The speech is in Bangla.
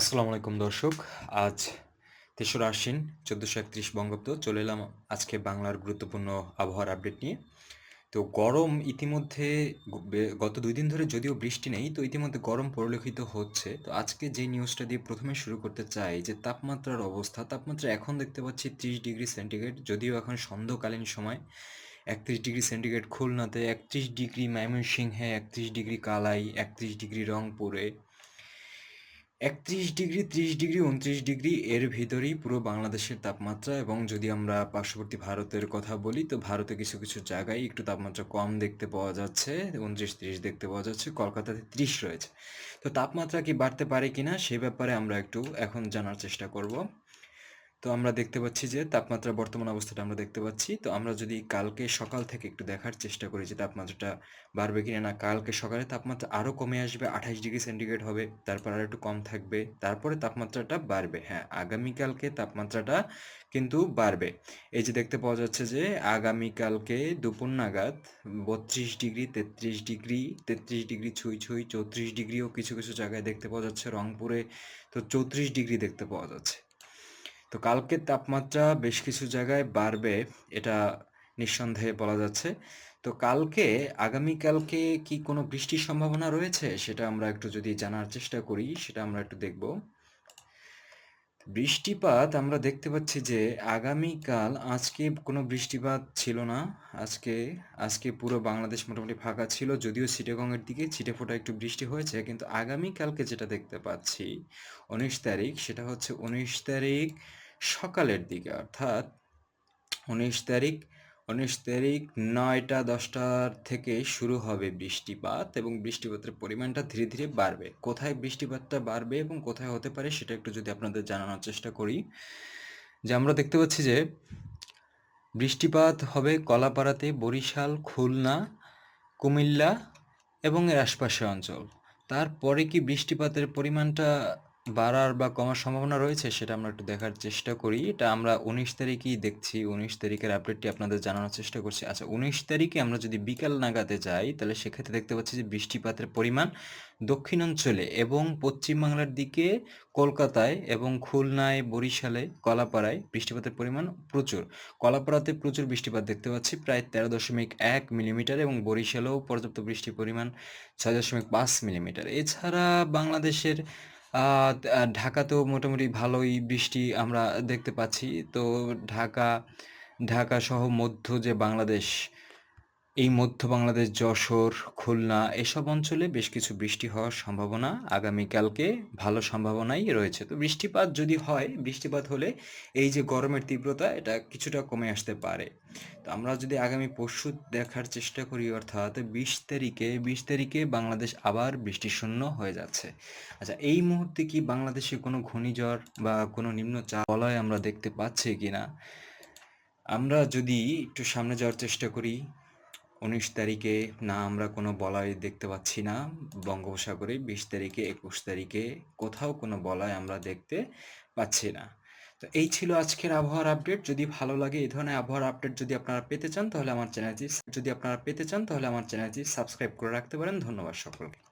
আসসালামু আলাইকুম দর্শক, আজ তেসরা আশ্বিন, চোদ্দোশো একত্রিশ বঙ্গাব্দ, চলে এলাম আজকে বাংলার গুরুত্বপূর্ণ আবহাওয়ার আপডেট নিয়ে। তো গরম ইতিমধ্যে গত দুই দিন ধরে যদিও বৃষ্টি নেই, তো ইতিমধ্যে গরম পরিলক্ষিত হচ্ছে। তো আজকে যে নিউজটা দিয়ে প্রথমে শুরু করতে চাই, যে তাপমাত্রার অবস্থা, তাপমাত্রা এখন দেখতে পাচ্ছি ত্রিশ ডিগ্রি সেন্টিগ্রেড, যদিও এখন সন্ধ্যাকালীন সময় একত্রিশ ডিগ্রি সেন্টিগ্রেড খুলনাতে, একত্রিশ ডিগ্রি ময়মনসিংহে, একত্রিশ ডিগ্রি কালাই, একত্রিশ ডিগ্রি রংপুরে একত্রিশ ডিগ্রি, ত্রিশ ডিগ্রি, উনত্রিশ ডিগ্রি এর ভিতরেই পুরো বাংলাদেশের তাপমাত্রা এবং যদি আমরা পার্শ্ববর্তী ভারতের কথা বলি, তো ভারতে কিছু কিছু জায়গায় একটু তাপমাত্রা কম দেখতে পাওয়া যাচ্ছে, উনত্রিশ, ত্রিশ দেখতে পাওয়া যাচ্ছে, কলকাতাতে ত্রিশ রয়েছে। তো তাপমাত্রা কি বাড়তে পারে কিনা সে ব্যাপারে আমরা একটু এখন জানার চেষ্টা করব। তো আমরা দেখতে পাচ্ছি যে তাপমাত্রা বর্তমান অবস্থাটা আমরা দেখতে পাচ্ছি। তো আমরা যদি কালকে সকাল থেকে একটু দেখার চেষ্টা করি যে তাপমাত্রাটা বাড়বে কিনা না, কালকে সকালে তাপমাত্রা আরও কমে আসবে আঠাশ ডিগ্রি সেন্টিগ্রেড হবে, তারপর আর একটু কম থাকবে, তারপরে তাপমাত্রাটা বাড়বে। হ্যাঁ আগামীকালকে তাপমাত্রাটা কিন্তু বাড়বে। এই যে দেখতে পাওয়া যাচ্ছে যে আগামীকালকে দুপুর নাগাদ বত্রিশ ডিগ্রি, তেত্রিশ ডিগ্রি তেত্রিশ ডিগ্রি ছুঁই ছুঁই, চৌত্রিশ ডিগ্রিও কিছু কিছু জায়গায় দেখতে পাওয়া যাচ্ছে। রংপুরে তো চৌত্রিশ ডিগ্রি দেখতে পাওয়া যাচ্ছে। তো কালকে তাপমাত্রা বেশ কিছু জায়গায় বাড়বে, এটা নিঃসন্দেহে বলা যাচ্ছে। তো কালকে, আগামীকালকে কি কোনো বৃষ্টির সম্ভাবনা রয়েছে? সেটা আমরা একটু যদি জানার চেষ্টা করি, সেটা আমরা একটু দেখব। বৃষ্টিপাত আমরা দেখতে পাচ্ছি যে আগামীকাল আজকে কোনো বৃষ্টিপাত ছিল না। আজকে আজকে পুরো বাংলাদেশ মোটামুটি ফাঁকা ছিল, যদিও চিটাগংয়ের দিকে ছিটেফোঁটা একটু বৃষ্টি হয়েছে, কিন্তু আগামীকালকে যেটা দেখতে পাচ্ছি উনিশ তারিখ, সেটা হচ্ছে উনিশ তারিখ সকালের দিকে, অর্থাৎ উনিশ তারিখ উনিশ তারিখ নয়টা দশটার থেকে শুরু হবে বৃষ্টিপাত এবং বৃষ্টিপাতের পরিমাণটা ধীরে ধীরে বাড়বে। কোথায় বৃষ্টিপাতটা বাড়বে এবং কোথায় হতে পারে সেটা একটু যদি আপনাদের জানানোর চেষ্টা করি। যে আমরা দেখতে পাচ্ছি যে বৃষ্টিপাত হবে কলাপাড়াতে, বরিশাল, খুলনা, কুমিল্লা এবং এর আশপাশের অঞ্চল। তারপরে কি বৃষ্টিপাতের পরিমাণটা বাড়ার বা কমার সম্ভাবনা রয়েছে সেটা আমরা একটু দেখার চেষ্টা করি। এটা আমরা উনিশ তারিখেই দেখছি, উনিশ তারিখের আপডেটটি আপনাদের জানানোর চেষ্টা করছি। আচ্ছা উনিশ তারিখে আমরা যদি বিকাল নাগাতে যাই, তাহলে সেক্ষেত্রে দেখতে পাচ্ছি যে বৃষ্টিপাতের পরিমাণ দক্ষিণাঞ্চলে এবং পশ্চিমবাংলার দিকে কলকাতায় এবং খুলনায়, বরিশালে, কলাপাড়ায় বৃষ্টিপাতের পরিমাণ প্রচুর। কলাপাড়াতে প্রচুর বৃষ্টিপাত দেখতে পাচ্ছি, প্রায় তেরো দশমিক এক মিলিমিটার এবং বরিশালেও পর্যাপ্ত বৃষ্টির পরিমাণ ছয় দশমিক পাঁচ মিলিমিটার। এছাড়া বাংলাদেশের আহ, ঢাকাতেও মোটামুটি ভালোই বৃষ্টি আমরা দেখতে পাচ্ছি। তো ঢাকা ঢাকা সহ মধ্য যে বাংলাদেশ এই মধ্য বাংলাদেশ, যশোর, খুলনা এসব অঞ্চলে বেশ কিছু বৃষ্টি হওয়ার সম্ভাবনা আগামীকালকে ভালো সম্ভাবনাই রয়েছে। তো বৃষ্টিপাত যদি হয়, বৃষ্টিপাত হলে এই যে গরমের তীব্রতা, এটা কিছুটা কমে আসতে পারে। তো আমরা যদি আগামী পরশু দেখার চেষ্টা করি, অর্থাৎ বিশ তারিখে বিশ তারিখে বাংলাদেশ আবার বৃষ্টিশূন্য হয়ে যাচ্ছে। আচ্ছা এই মুহূর্তে কি বাংলাদেশে কোনো ঘূর্ণিঝড় বা কোনো নিম্নচাপ বলয় আমরা দেখতে পাচ্ছি কি না আমরা যদি একটু সামনে যাওয়ার চেষ্টা করি উনিশ তারিখে, না আমরা কোনো বলয় দেখতে পাচ্ছি না। বঙ্গোপসাগরে বিশ তারিখে, একুশ তারিখে কোথাও কোনো বলয় আমরা দেখতে পাচ্ছি না। তো এই ছিল আজকের আবহাওয়ার আপডেট। যদি ভালো লাগে এই ধরনের আবহাওয়ার আপডেট যদি আপনারা পেতে চান, তাহলে আমার চ্যানেলটি যদি আপনারা পেতে চান, তাহলে আমার চ্যানেলটি সাবস্ক্রাইব করে রাখতে পারেন। ধন্যবাদ সকলকে।